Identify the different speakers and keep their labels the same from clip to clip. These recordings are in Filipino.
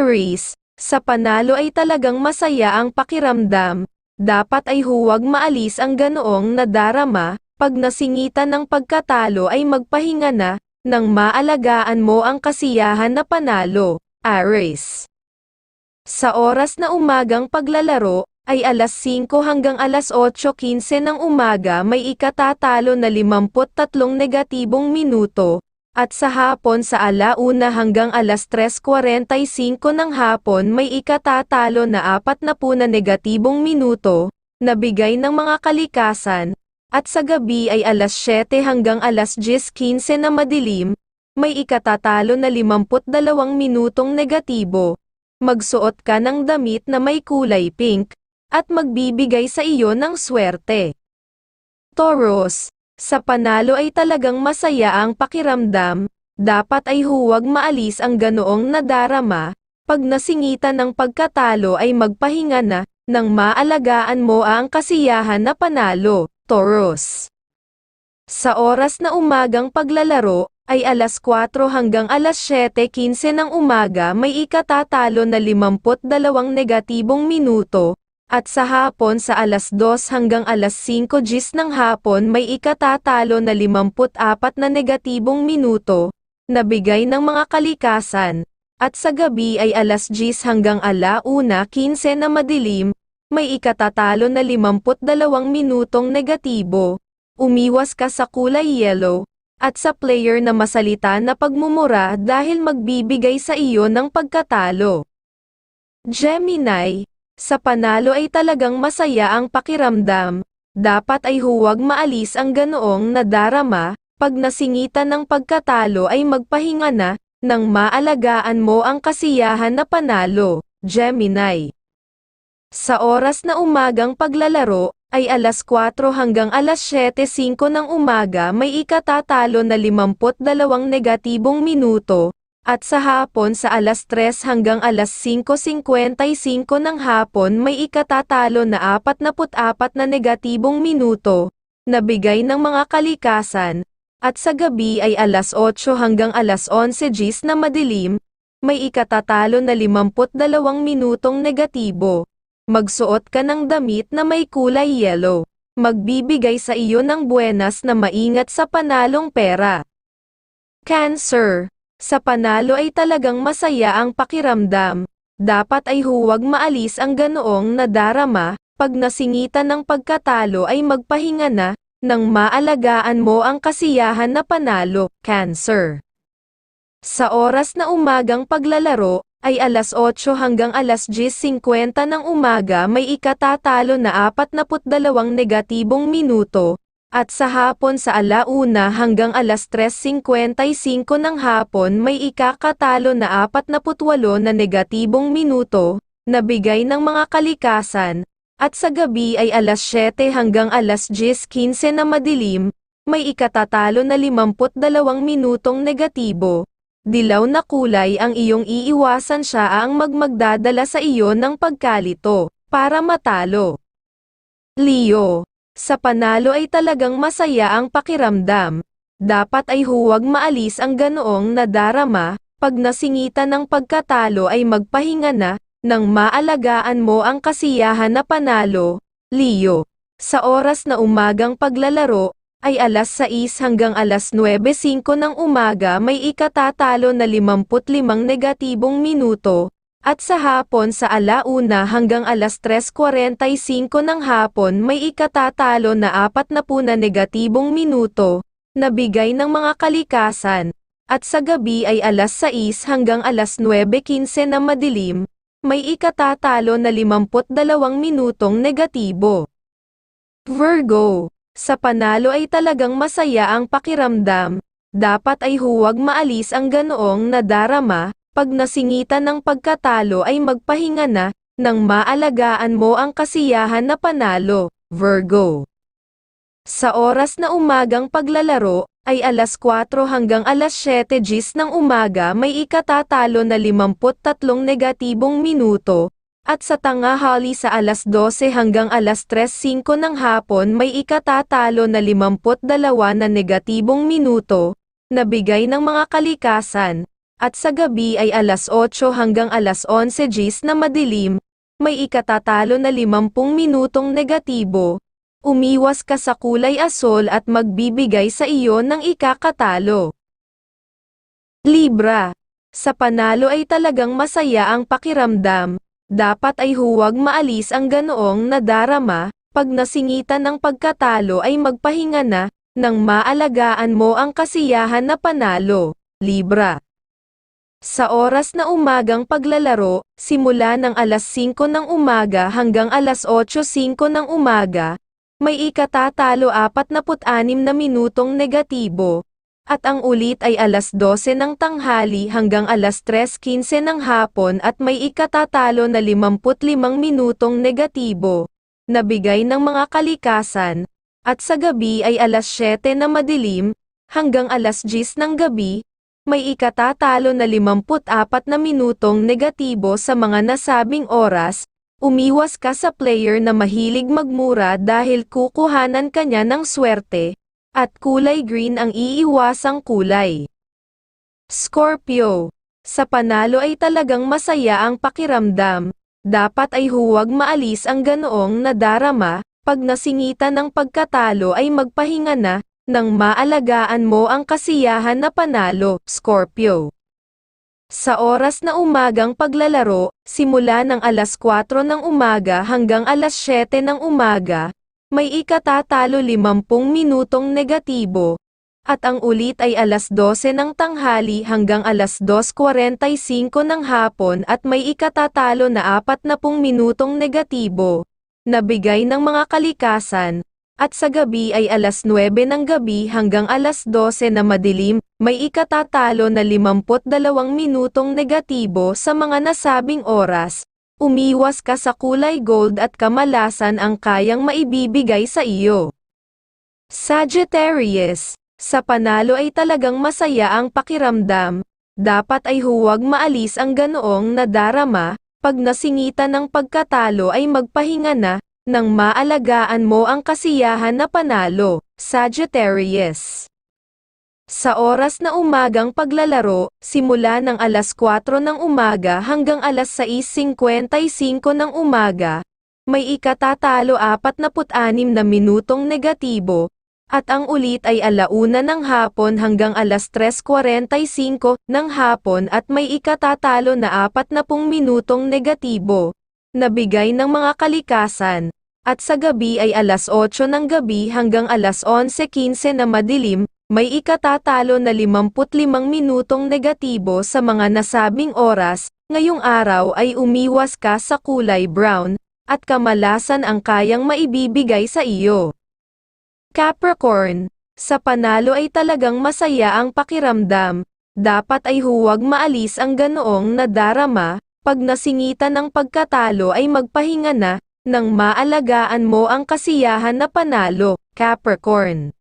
Speaker 1: Aries, sa panalo ay talagang masaya ang pakiramdam. Dapat ay huwag maalis ang ganoong nadarama, pag nasingitan ng pagkatalo ay magpahinga na, nang maalagaan mo ang kasiyahan na panalo. Aries. Sa oras na umagang paglalaro, ay alas 5 hanggang alas 8.15 ng umaga may ikatatalo na 53 negatibong minuto, at sa hapon sa alauna hanggang alas 3.45 ng hapon may ikatatalo na 40 na negatibong minuto, na bigay ng mga kalikasan, at sa gabi ay alas 7 hanggang alas 10.15 na madilim, may ikatatalo na 52 minutong negatibo. Magsuot ka ng damit na may kulay pink, at magbibigay sa iyo ng swerte. Taurus, sa panalo ay talagang masaya ang pakiramdam, dapat ay huwag maalis ang ganoong nadarama, pag nasingitan ng pagkatalo ay magpahinga na, nang maalagaan mo ang kasiyahan na panalo, Taurus. Sa oras na umagang paglalaro, ay alas 4 hanggang alas 7.15 ng umaga may ikatatalo na 52 negatibong minuto, at sa hapon sa alas 2 hanggang alas 5 gis ng hapon may ikatatalo na 54 na negatibong minuto, na bigay ng mga kalikasan, at sa gabi ay alas 10 hanggang alauna 15 na madilim, may ikatatalo na 52 minutong negatibo. Umiwas ka sa kulay yellow, at sa player na masalita na pagmumura dahil magbibigay sa iyo ng pagkatalo. Gemini, sa panalo ay talagang masaya ang pakiramdam, dapat ay huwag maalis ang ganoong nadarama, pag nasingitan ng pagkatalo ay magpahinga na, nang maalagaan mo ang kasiyahan na panalo, Gemini. Sa oras na umagang paglalaro, ay alas 4 hanggang alas 7.05 ng umaga may ikatatalo na 52 negatibong minuto, at sa hapon sa alas 3 hanggang alas 5.55 ng hapon may ikatatalo na 44 na negatibong minuto, na bigay ng mga kalikasan, at sa gabi ay alas 8 hanggang alas 11 gis na madilim, may ikatatalo na 52 minutong negatibo. Magsuot ka ng damit na may kulay yellow. Magbibigay sa iyo ng buenas na maingat sa panalong pera. Cancer. Sa panalo ay talagang masaya ang pakiramdam. Dapat ay huwag maalis ang ganoong nadarama, pag nasingitan ng pagkatalo ay magpahinga na, nang maalagaan mo ang kasiyahan na panalo, Cancer. Sa oras na umagang paglalaro, ay alas 8 hanggang alas 10.50 ng umaga may ikatatalo na 42 negatibong minuto, at sa hapon sa alauna hanggang alas 3.55 ng hapon may ikakatalo na 48 na negatibong minuto, na bigay ng mga kalikasan, at sa gabi ay alas 7 hanggang alas 10.15 na madilim, may ikatatalo na 52 minutong negatibo, dilaw na kulay ang iyong iiwasan siya ang magmagdadala sa iyo ng pagkalito, para matalo. Leo, sa panalo ay talagang masaya ang pakiramdam. Dapat ay huwag maalis ang ganoong nadarama, pag nasingitan ng pagkatalo ay magpahinga na, nang maalagaan mo ang kasiyahan na panalo, Leo. Sa oras na umagang paglalaro, ay alas 6 hanggang alas 9.05 ng umaga may ikatatalo na 55 negatibong minuto, at sa hapon sa alauna hanggang alas 3.45 ng hapon may ikatatalo na 40 na negatibong minuto, na bigay ng mga kalikasan, at sa gabi ay alas 6 hanggang alas 9.15 na madilim, may ikatatalo na 52 minutong negatibo. Virgo sa panalo ay talagang masaya ang pakiramdam, dapat ay huwag maalis ang ganoong nadarama, pag nasingitan ng pagkatalo ay magpahinga na, nang maalagaan mo ang kasiyahan na panalo, Virgo. Sa oras na umagang paglalaro, ay alas 4 hanggang alas 7 gis ng umaga may ikatatalo na 53 negatibong minuto, at sa tangahali sa alas 12 hanggang alas 3.05 ng hapon may ikatatalo na 52 na negatibong minuto, na bigay ng mga kalikasan, at sa gabi ay alas 8 hanggang alas 11 gis na madilim, may ikatatalo na 50 minutong negatibo. Umiwas ka sa kulay asol at magbibigay sa iyo ng ikakatalo. Libra. Sa panalo ay talagang masaya ang pakiramdam. Dapat ay huwag maalis ang ganoong nadarama, pag nasingitan ng pagkatalo ay magpahinga na, nang maalagaan mo ang kasiyahan na panalo. Libra. Sa oras na umagang paglalaro, simula ng alas 5 ng umaga hanggang alas 8.05 ng umaga, may ikatatalo 46 na minutong negatibo, at ang ulit ay alas 12 ng tanghali hanggang alas 3.15 ng hapon at may ikatatalo na 55 minutong negatibo, na bigay ng mga kalikasan, at sa gabi ay alas 7 na madilim, hanggang alas 10 ng gabi, may ikatatalo na 54 na minutong negatibo sa mga nasabing oras, umiwas ka sa player na mahilig magmura dahil kukuhanan kanya ng swerte, at kulay green ang iiwasang kulay. Scorpio. Sa panalo ay talagang masaya ang pakiramdam, dapat ay huwag maalis ang ganoong nadarama, pag nasingitan ng pagkatalo ay magpahinga na, nang maalagaan mo ang kasiyahan na panalo, Scorpio. Sa oras na umagang paglalaro, simula ng alas 4 ng umaga hanggang alas 7 ng umaga, may ikatatalo 50 minutong negatibo, at ang ulit ay alas 12 ng tanghali hanggang alas 2.45 ng hapon at may ikatatalo na 40 minutong negatibo, na bigay ng mga kalikasan, at sa gabi ay alas 9 ng gabi hanggang alas 12 na madilim, may ikatatalo na 52 minutong negatibo sa mga nasabing oras. Umiwas ka sa kulay gold at kamalasan ang kayang maibibigay sa iyo. Sagittarius, sa panalo ay talagang masaya ang pakiramdam, dapat ay huwag maalis ang ganoong nadarama, pag nasingitan ng pagkatalo ay magpahinga na, nang maalagaan mo ang kasiyahan na panalo, Sagittarius. Sa oras na umagang paglalaro, simula ng alas 4 ng umaga hanggang alas 6.55 ng umaga, may ikatatalo 46 na minutong negatibo, at ang ulit ay alauna ng hapon hanggang alas 3.45 ng hapon at may ikatatalo na 40 minutong negatibo, na bigay ng mga kalikasan, at sa gabi ay alas 8 ng gabi hanggang alas 11.15 na madilim, may ikatatalo na 55 minutong negatibo sa mga nasabing oras, ngayong araw ay umiwas ka sa kulay brown, at kamalasan ang kayang maibibigay sa iyo. Capricorn, sa panalo ay talagang masaya ang pakiramdam, dapat ay huwag maalis ang ganoong nadarama, pag nasingitan ng pagkatalo ay magpahinga na, nang maalagaan mo ang kasiyahan na panalo, Capricorn.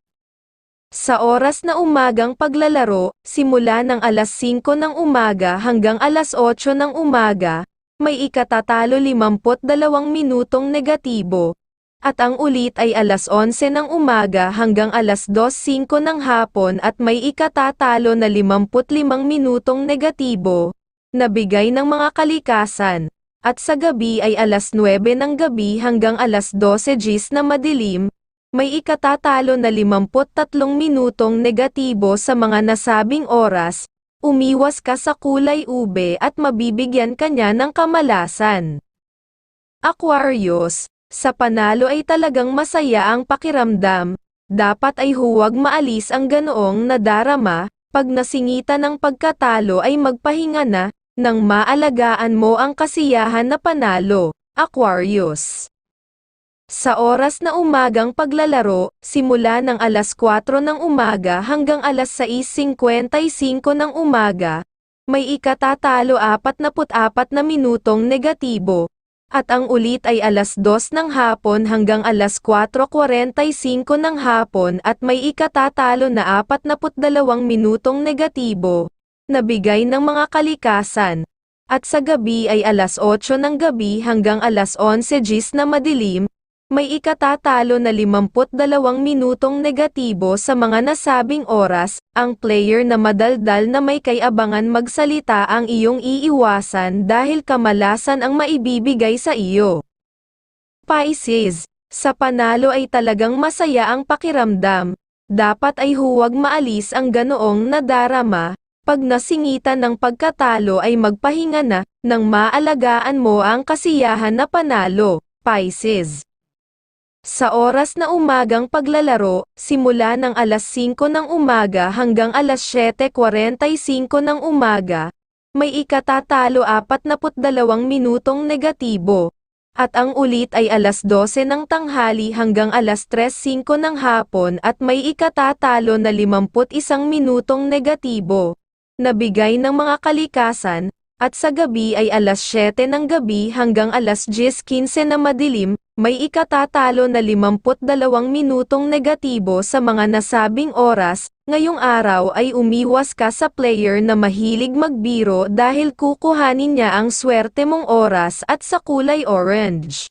Speaker 1: Sa oras na umagang paglalaro, simula ng alas 5 ng umaga hanggang alas 8 ng umaga, may ikatatalo 52 minutong negatibo, at ang ulit ay alas 11 ng umaga hanggang alas 2.05 ng hapon at may ikatatalo na 55 minutong negatibo, na bigay ng mga kalikasan, at sa gabi ay alas 9 ng gabi hanggang alas 12 gis na madilim, may ikatatalo na 53 minutong negatibo sa mga nasabing oras, umiwas ka sa kulay ube at mabibigyan kanya ng kamalasan. Aquarius, sa panalo ay talagang masaya ang pakiramdam, dapat ay huwag maalis ang ganoong nadarama, pag nasingitan ng pagkatalo ay magpahinga na, nang maalagaan mo ang kasiyahan na panalo, Aquarius. Sa oras na umagang paglalaro, simula ng alas 4 ng umaga hanggang alas 6.55 ng umaga, may ikatatalo 44 na minutong negatibo, at ang ulit ay alas 2 ng hapon hanggang alas 4.45 ng hapon at may ikatatalo na 42 minutong negatibo na bigay ng mga kalikasan, at sa gabi ay alas 8 ng gabi hanggang alas 11 gis na madilim, may ikatatalo na 52 minutong negatibo sa mga nasabing oras, ang player na madaldal na may kayabangan magsalita ang iyong iiwasan dahil kamalasan ang maibibigay sa iyo. Pisces, sa panalo ay talagang masaya ang pakiramdam, dapat ay huwag maalis ang ganoong nadarama, pag nasingitan ng pagkatalo ay magpahinga na, nang maalagaan mo ang kasiyahan na panalo, Pisces. Sa oras na umagang paglalaro, simula ng alas 5 ng umaga hanggang alas 7.45 ng umaga, may ikatatalo 42 minutong negatibo, at ang ulit ay alas 12 ng tanghali hanggang alas 3.05 ng hapon at may ikatatalo na 51 minutong negatibo, na bigay ng mga kalikasan, at sa gabi ay alas 7 ng gabi hanggang alas 10.15 na madilim, may ikatatalo na 52 minutong negatibo sa mga nasabing oras, ngayong araw ay umiwas ka sa player na mahilig magbiro dahil kukuhanin niya ang swerte mong oras at sa kulay orange.